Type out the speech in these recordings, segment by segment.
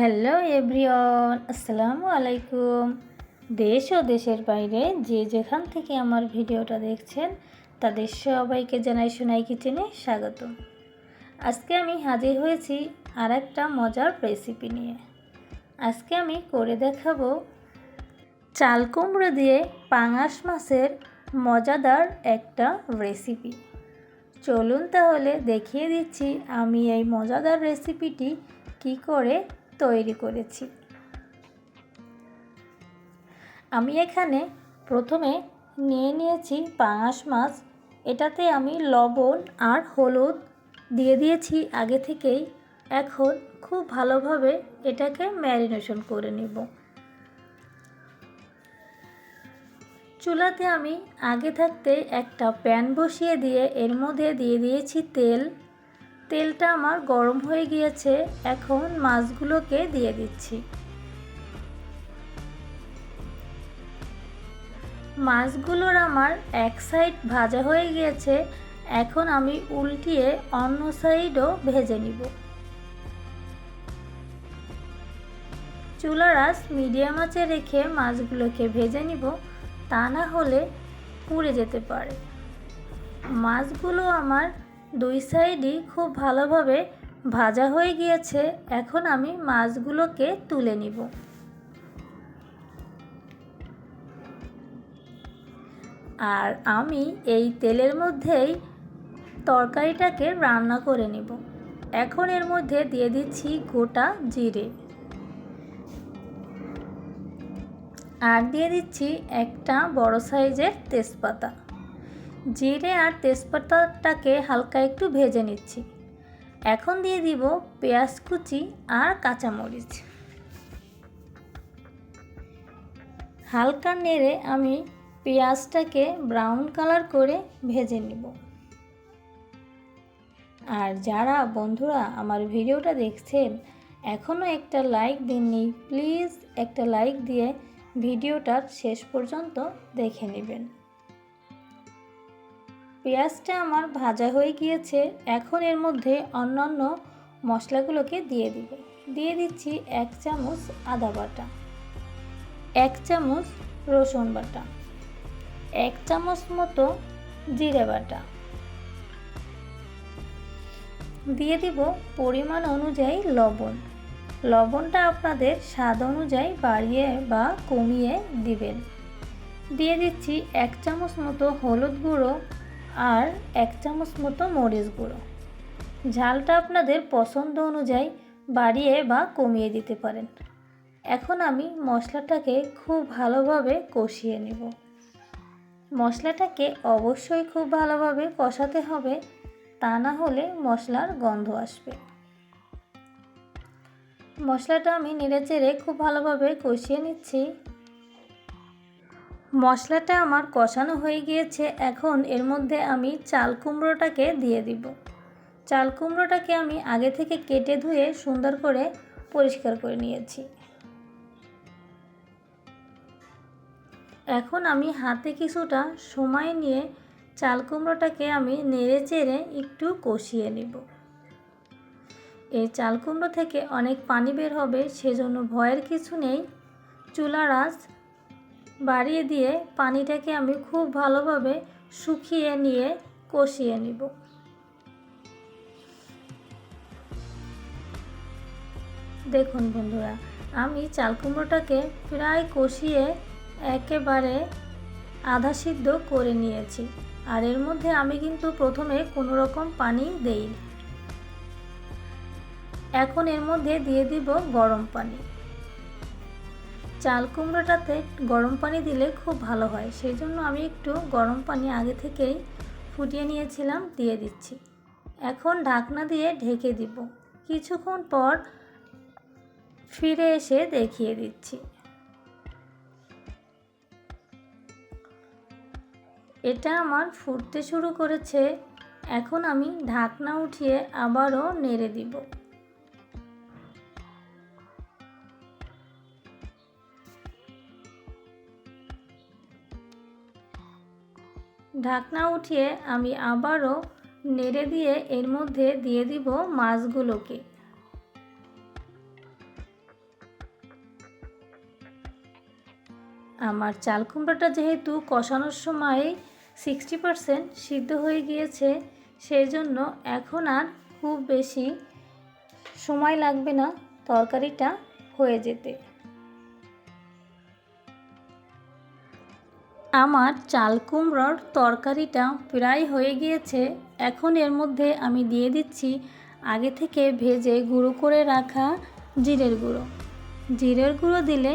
Hello everyone, আসসালামু আলাইকুম। দেশ ও দেশের বাইরে যে যেখান থেকে আমার ভিডিওটা দেখছেন, তাদের সবাইকে জানাই সোনাই কিচেনে স্বাগত। আজকে আমি হাজির হয়েছি আর একটা মজার রেসিপি নিয়ে। আজকে আমি করে দেখাবো চাল কুমড়ো দিয়ে পাঙাশ মাছের মজাদার একটা রেসিপি চলুন তাহলে দেখিয়ে দিচ্ছি আমি এই মজাদার রেসিপিটি কি করে তৈরি করেছি। আমি এখানে প্রথমে নিয়ে নিয়েছি পাঙাশ মাছ। এটাতে আমি লবণ আর হলুদ দিয়ে দিয়েছি আগে থেকেই। এখন খুব ভালোভাবে এটাকে ম্যারিনেশন করে নেব। চুলাতে আমি আগে থাকতে একটা প্যান বসিয়ে দিয়ে এর মধ্যে দিয়ে দিয়েছি তেল। তেলটা আমার গরম হয়ে গিয়েছে, এখন মাছগুলোকে দিয়ে দিচ্ছি। মাছগুলোর আমার এক সাইড ভাজা হয়ে গিয়েছে, এখন আমি উল্টিয়ে অন্য সাইডও ভেজে নিব। চুলার আঁচ মিডিয়াম আঁচে রেখে মাছগুলোকে ভেজে নিব, তা না হলে পুড়ে যেতে পারে। মাছগুলো আমার দুই সাইডই খুব ভালোভাবে ভাজা হয়ে গিয়েছে। এখন আমি মাছগুলোকে তুলে নিব। আর আমি এই তেলের মধ্যেই তরকারিটাকে রান্না করে নিব। এখন এর মধ্যে দিয়ে দিচ্ছি গোটা জিরে। আর দিয়ে দিচ্ছি একটা বড় সাইজের তেজপাতা। জিরে আর তেজপাতাটাকে হালকা একটু ভেজে নিচ্ছি। এখন দিয়ে দিব পেঁয়াজ কুচি আর কাঁচামরিচ। হালকা নেড়ে আমি পেঁয়াজটাকে ব্রাউন কালার করে ভেজে নিব। আর যারা বন্ধুরা আমার ভিডিওটা দেখছেন এখনও একটা লাইক দিননি, প্লিজ একটা লাইক দিয়ে ভিডিওটার শেষ পর্যন্ত দেখে নেবেন। পেঁয়াজটা আমার ভাজা হয়ে গিয়েছে, এখন এর মধ্যে অন্যান্য মশলাগুলোকে দিয়ে দিব। দিয়ে দিচ্ছি এক চামচ আদা বাটা, এক চামচ রসুন বাটা, এক চামচ মতো জিরে বাটা। দিয়ে দিব পরিমাণ অনুযায়ী লবণ। লবণটা আপনাদের স্বাদ অনুযায়ী বাড়িয়ে বা কমিয়ে দিবেন। দিয়ে দিচ্ছি এক চামচ মতো হলুদ গুঁড়ো আর এক চামচ মতো মরিচ গুঁড়ো। ঝালটা আপনাদের পছন্দ অনুযায়ী বাড়িয়ে বা কমিয়ে দিতে পারেন। এখন আমি মশলাটাকে খুব ভালোভাবে কষিয়ে নেব। মশলাটাকে অবশ্যই খুব ভালোভাবে কষাতে হবে, তা না হলে মশলার গন্ধ আসবে। মশলাটা আমি নেড়েচেড়ে খুব ভালোভাবে কষিয়ে নিচ্ছি। মশলাটা আমার কষানো হয়ে গিয়েছে, এখন এর মধ্যে আমি চাল কুমড়োটাকে দিয়ে দিব। চাল কুমড়োটাকে আমি আগে থেকে কেটে ধুয়ে সুন্দর করে পরিষ্কার করে নিয়েছি। এখন আমি হাতে কিছুটা সময় নিয়ে চাল কুমড়োটাকে আমি নেড়ে চেড়ে একটু কষিয়ে নেব। এই চাল কুমড়ো থেকে অনেক পানি বের হবে, সেজন্য ভয়ের কিছু নেই। চুলার আঁচ বাড়িয়ে দিয়ে পানিটাকে আমি খুব ভালোভাবে শুকিয়ে নিয়ে কষিয়ে নিব। দেখুন বন্ধুরা, আমি চাল কুমড়োটাকে প্রায় কষিয়ে একেবারে আধা সিদ্ধ করে নিয়েছি আর এর মধ্যে আমি কিন্তু প্রথমে কোনো রকম পানি দেই এখন এর মধ্যে দিয়ে দিব গরম পানি। চাল কুমড়োটাতে গরম পানি দিলে খুব ভালো হয়। সেই জন্য আমি একটু গরম পানি আগে থেকেই ফুটিয়ে নিয়েছিলাম, দিয়ে দিচ্ছি। এখন ঢাকনা দিয়ে ঢেকে দিব। কিছুক্ষণ পর ফিরে এসে দেখিয়ে দিচ্ছি। এটা আমার ফুটতে শুরু করেছে। এখন আমি ঢাকনা উঠিয়ে আবারও নেড়ে দিব। ঢাকনা উঠিয়ে আমি আবারও নেড়ে দিয়ে এর মধ্যে দিয়ে দিব মাছগুলোকে। আমার চাল কুমড়োটা যেহেতু কষানোর সময় সিক্সটি পারসেন্ট সিদ্ধ হয়ে গিয়েছে সেই জন্য এখন আর খুব বেশি সময় লাগবে না তরকারিটা হয়ে যেতে। আমার চাল কুমড়োর তরকারিটা প্রায় হয়ে গিয়েছে, এখন এর মধ্যে আমি দিয়ে দিচ্ছি আগে থেকে ভেজে গুঁড়ো করে রাখা জিরের গুঁড়ো। জিরের গুঁড়ো দিলে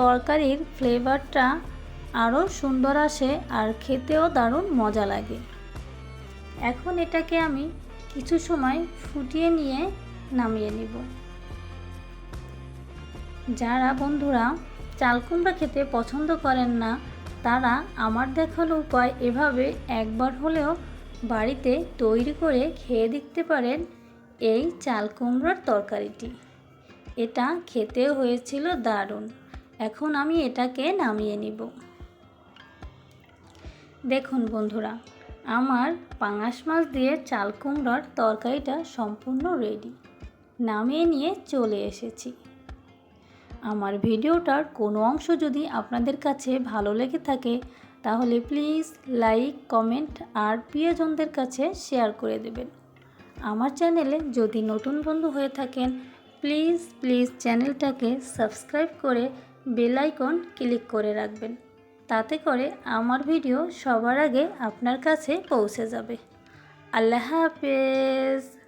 তরকারির ফ্লেভারটা আরও সুন্দর আসে আর খেতেও দারুণ মজা লাগে। এখন এটাকে আমি কিছু সময় ফুটিয়ে নিয়ে নামিয়ে নিব। যারা বন্ধুরা চাল কুমড়া খেতে পছন্দ করেন না তারা আমার দেখানো উপায় এভাবে একবার হলেও বাড়িতে তৈরি করে খেয়ে দেখতে পারেন এই চাল কুমড়োর তরকারিটি। এটা খেতেও হয়েছিল দারুণ। এখন আমি এটাকে নামিয়ে নিব। দেখুন বন্ধুরা, আমার পাঙাশ মাছ দিয়ে চাল কুমড়ার তরকারিটা সম্পূর্ণ রেডি নামিয়ে নিয়ে চলে এসেছি। আমার ভিডিওটার কোনো অংশ যদি আপনাদের কাছে ভালো লেগে থাকে, তাহলে প্লিজ লাইক, কমেন্ট আর প্রিয়জনদের কাছে শেয়ার করে দেবেন। আমার চ্যানেলে যদি নতুন বন্ধু হয়ে থাকেন, প্লিজ প্লিজ চ্যানেলটাকে সাবস্ক্রাইব করে বেল আইকন ক্লিক করে রাখবেন। তাতে করে আমার ভিডিও সবার আগে আপনার কাছে পৌঁছে যাবে। আল্লাহ হাফেজ।